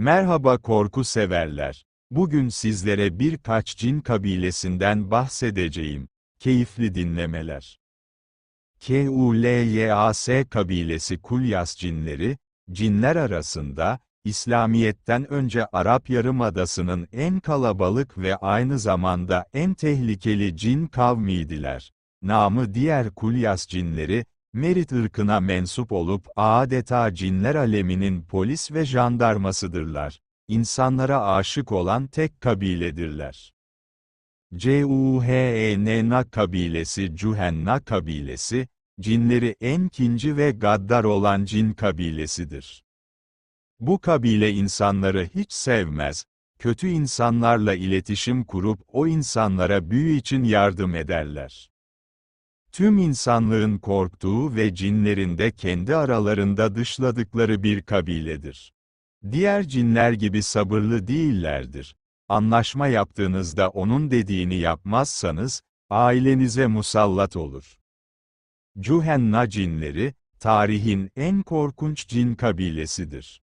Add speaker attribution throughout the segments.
Speaker 1: Merhaba korku severler. Bugün sizlere birkaç cin kabilesinden bahsedeceğim. Keyifli dinlemeler. K-U-L-Y-A-S kabilesi Kulyas cinleri, cinler arasında, İslamiyet'ten önce Arap Yarımadası'nın en kalabalık ve aynı zamanda en tehlikeli cin kavmiydiler. Namı diğer Kulyas cinleri, Merit ırkına mensup olup adeta cinler aleminin polis ve jandarmasıdırlar. İnsanlara aşık olan tek kabiledirler. Cuhenna kabilesi Cuhenna kabilesi, cinleri en kinci ve gaddar olan cin kabilesidir. Bu kabile insanları hiç sevmez, kötü insanlarla iletişim kurup o insanlara büyü için yardım ederler. Tüm insanlığın korktuğu ve cinlerin de kendi aralarında dışladıkları bir kabiledir. Diğer cinler gibi sabırlı değillerdir. Anlaşma yaptığınızda onun dediğini yapmazsanız, ailenize musallat olur. Cuhenna cinleri, tarihin en korkunç cin kabilesidir.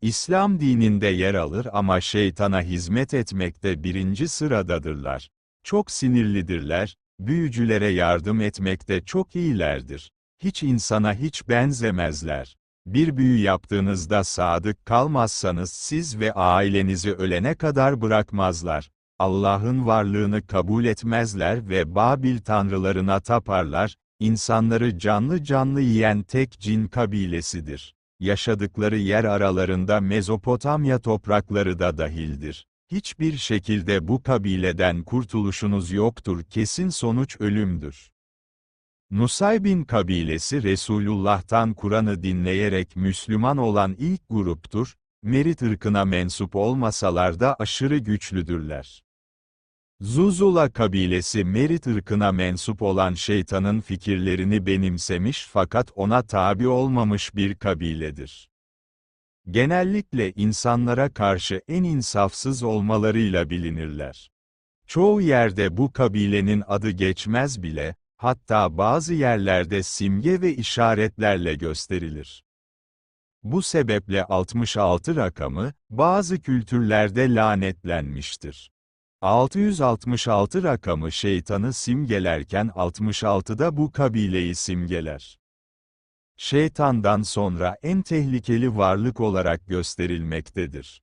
Speaker 1: İslam dininde yer alır ama şeytana hizmet etmekte birinci sıradadırlar. Çok sinirlidirler, büyücülere yardım etmekte çok iyilerdir. Hiç insana hiç benzemezler. Bir büyü yaptığınızda sadık kalmazsanız siz ve ailenizi ölene kadar bırakmazlar. Allah'ın varlığını kabul etmezler ve Babil tanrılarına taparlar, insanları canlı canlı yiyen tek cin kabilesidir. Yaşadıkları yer aralarında Mezopotamya toprakları da dahildir. Hiçbir şekilde bu kabileden kurtuluşunuz yoktur kesin sonuç ölümdür. Nusaybin kabilesi Resulullah'tan Kur'an'ı dinleyerek Müslüman olan ilk gruptur, Merit ırkına mensup olmasalar da aşırı güçlüdürler. Zuzula kabilesi Merit ırkına mensup olan şeytanın fikirlerini benimsemiş fakat ona tabi olmamış bir kabiledir. Genellikle insanlara karşı en insafsız olmalarıyla bilinirler. Çoğu yerde bu kabilenin adı geçmez bile, hatta bazı yerlerde simge ve işaretlerle gösterilir. Bu sebeple 66 rakamı, bazı kültürlerde lanetlenmiştir. 666 rakamı şeytanı simgelerken 66 da bu kabileyi simgeler. Şeytandan sonra en tehlikeli varlık olarak gösterilmektedir.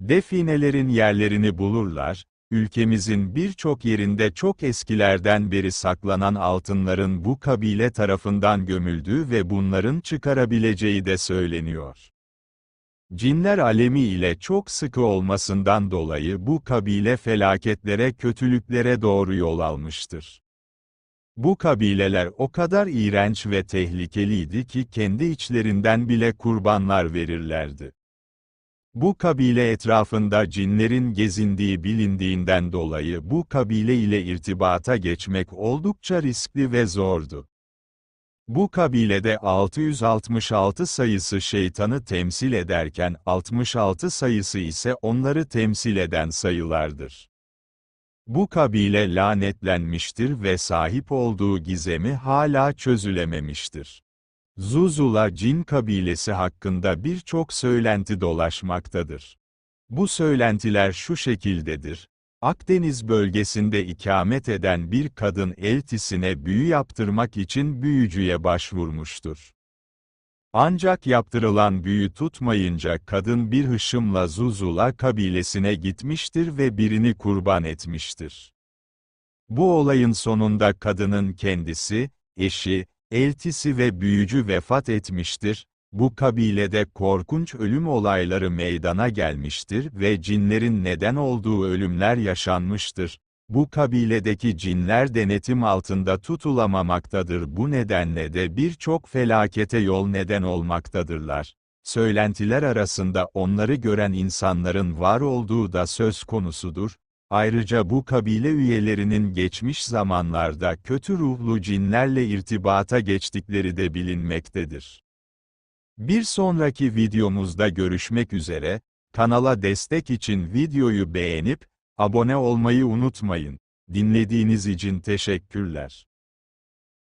Speaker 1: Definelerin yerlerini bulurlar, ülkemizin birçok yerinde çok eskilerden beri saklanan altınların bu kabile tarafından gömüldüğü ve bunların çıkarabileceği de söyleniyor. Cinler alemi ile çok sıkı olmasından dolayı bu kabile felaketlere kötülüklere doğru yol almıştır. Bu kabileler o kadar iğrenç ve tehlikeliydi ki kendi içlerinden bile kurbanlar verirlerdi. Bu kabile etrafında cinlerin gezindiği bilindiğinden dolayı bu kabile ile irtibata geçmek oldukça riskli ve zordu. Bu kabilede 666 sayısı şeytanı temsil ederken 66 sayısı ise onları temsil eden sayılardır. Bu kabile lanetlenmiştir ve sahip olduğu gizemi hala çözülememiştir. Zuzula cin kabilesi hakkında birçok söylenti dolaşmaktadır. Bu söylentiler şu şekildedir. Akdeniz bölgesinde ikamet eden bir kadın eltisine büyü yaptırmak için büyücüye başvurmuştur. Ancak yaptırılan büyü tutmayınca kadın bir hışımla Zuzula kabilesine gitmiştir ve birini kurban etmiştir. Bu olayın sonunda kadının kendisi, eşi, eltisi ve büyücü vefat etmiştir, bu kabilede korkunç ölüm olayları meydana gelmiştir ve cinlerin neden olduğu ölümler yaşanmıştır. Bu kabiledeki cinler denetim altında tutulamamaktadır bu nedenle de birçok felakete yol neden olmaktadırlar. Söylentiler arasında onları gören insanların var olduğu da söz konusudur. Ayrıca bu kabile üyelerinin geçmiş zamanlarda kötü ruhlu cinlerle irtibata geçtikleri de bilinmektedir. Bir sonraki videomuzda görüşmek üzere, kanala destek için videoyu beğenip, abone olmayı unutmayın. Dinlediğiniz için teşekkürler.